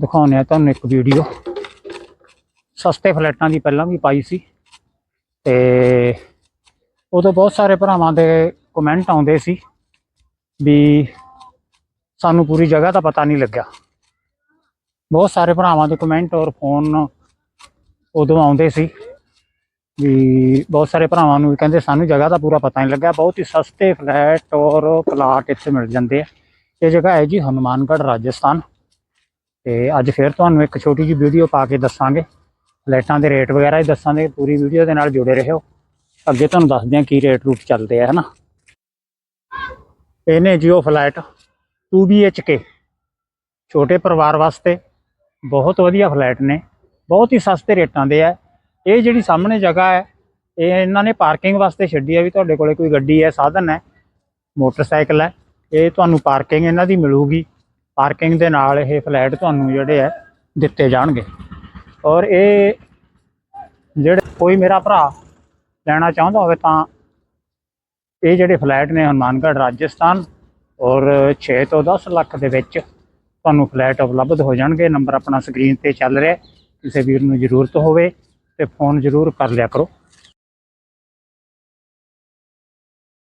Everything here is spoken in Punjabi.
ਦਿਖਾਉਂਦੇ ਆ ਤੁਹਾਨੂੰ ਇੱਕ ਵੀਡੀਓ ਸਸਤੇ ਫਲੈਟਾਂ ਦੀ ਪਹਿਲਾਂ ਵੀ ਪਾਈ ਸੀ। ਤੇ ਉਦੋਂ ਬਹੁਤ ਸਾਰੇ ਭਰਾਵਾਂ ਦੇ ਕਮੈਂਟ ਆਉਂਦੇ ਸੀ ਵੀ ਸਾਨੂੰ ਪੂਰੀ ਜਗ੍ਹਾ ਦਾ ਪਤਾ ਨਹੀਂ ਲੱਗਿਆ। ਬਹੁਤ ਸਾਰੇ ਭਰਾਵਾਂ ਦੇ ਕਮੈਂਟ ਔਰ ਫੋਨ ਉਦੋਂ ਆਉਂਦੇ ਸੀ ਵੀ ਬਹੁਤ ਸਾਰੇ ਭਰਾਵਾਂ ਨੂੰ ਵੀ ਕਹਿੰਦੇ ਸਾਨੂੰ ਜਗ੍ਹਾ ਦਾ ਪੂਰਾ ਪਤਾ ਨਹੀਂ ਲੱਗਾ ਬਹੁਤ ਹੀ ਸਸਤੇ ਫਲੈਟ ਔਰ ਪਲਾਟ ਇੱਥੇ ਮਿਲ ਜਾਂਦੇ ਆ। ਇਹ ਜਗ੍ਹਾ ਹੈ ਜੀ ਹਨੂਮਾਨਗੜ੍ਹ, ਰਾਜਸਥਾਨ। ਤੇ ਅੱਜ ਫਿਰ ਤੁਹਾਨੂੰ ਇੱਕ ਛੋਟੀ ਜਿਹੀ ਵੀਡੀਓ ਪਾ ਕੇ ਦੱਸਾਂਗੇ। ਫਲੈਟਾਂ ਦੇ ਰੇਟ ਵਗੈਰਾ ਹੀ ਦੱਸਾਂਗੇ, ਪੂਰੀ ਵੀਡੀਓ ਦੇ ਨਾਲ ਜੁੜੇ ਰਹੋ। ਅੱਗੇ ਤੁਹਾਨੂੰ ਦੱਸਦੇ ਹਾਂ ਕੀ ਰੇਟ ਰੂਟ ਚੱਲਦੇ ਆ, ਹਨਾ? ਇਹਨੇ ਜੀਓ ਜੀ ਉਹ ਫਲੈਟ 2 BHK ਛੋਟੇ ਪਰਿਵਾਰ ਵਾਸਤੇ ਬਹੁਤ ਵਧੀਆ ਫਲੈਟ ਨੇ। ਬਹੁਤ ਹੀ ਸਸਤੇ ਰੇਟਾਂ ਦੇ ਆ। ਇਹ ਜਿਹੜੀ ਸਾਹਮਣੇ ਜਗ੍ਹਾ ਹੈ, ਇਹ ਇਹਨਾਂ ਨੇ ਪਾਰਕਿੰਗ ਵਾਸਤੇ ਛੱਡੀ ਹੈ ਵੀ ਤੁਹਾਡੇ ਕੋਲੇ ਕੋਈ ਗੱਡੀ ਹੈ, ਸਾਧਨ ਹੈ, ਮੋਟਰਸਾਈਕਲ ਹੈ, ਇਹ ਤੁਹਾਨੂੰ ਪਾਰਕਿੰਗ ਇਹਨਾਂ ਦੀ ਮਿਲੂਗੀ। ਪਾਰਕਿੰਗ ਦੇ ਨਾਲ ਇਹ ਫਲੈਟ ਤੁਹਾਨੂੰ ਜਿਹੜੇ ਹੈ ਦਿੱਤੇ ਜਾਣਗੇ। ਔਰ ਇਹ ਜਿਹੜੇ ਕੋਈ ਮੇਰਾ ਭਰਾ ਲੈਣਾ ਚਾਹੁੰਦਾ ਹੋਵੇ ਤਾਂ ਇਹ ਜਿਹੜੇ ਫਲੈਟ ਨੇ ਹਨੂਮਾਨਗੜ੍ਹ, ਰਾਜਸਥਾਨ ਔਰ 6 ਤੋਂ 10 ਲੱਖ ਦੇ ਵਿੱਚ ਤੁਹਾਨੂੰ ਫਲੈਟ ਉਪਲਬਧ ਹੋ ਜਾਣਗੇ। ਨੰਬਰ ਆਪਣਾ ਸਕਰੀਨ ਤੇ ਚੱਲ ਰਿਹਾ। ਕਿਸੇ ਵੀਰ ਨੂੰ ਜ਼ਰੂਰਤ ਹੋਵੇ ਤੇ ਫੋਨ ਜ਼ਰੂਰ ਕਰ ਲਿਆ ਕਰੋ।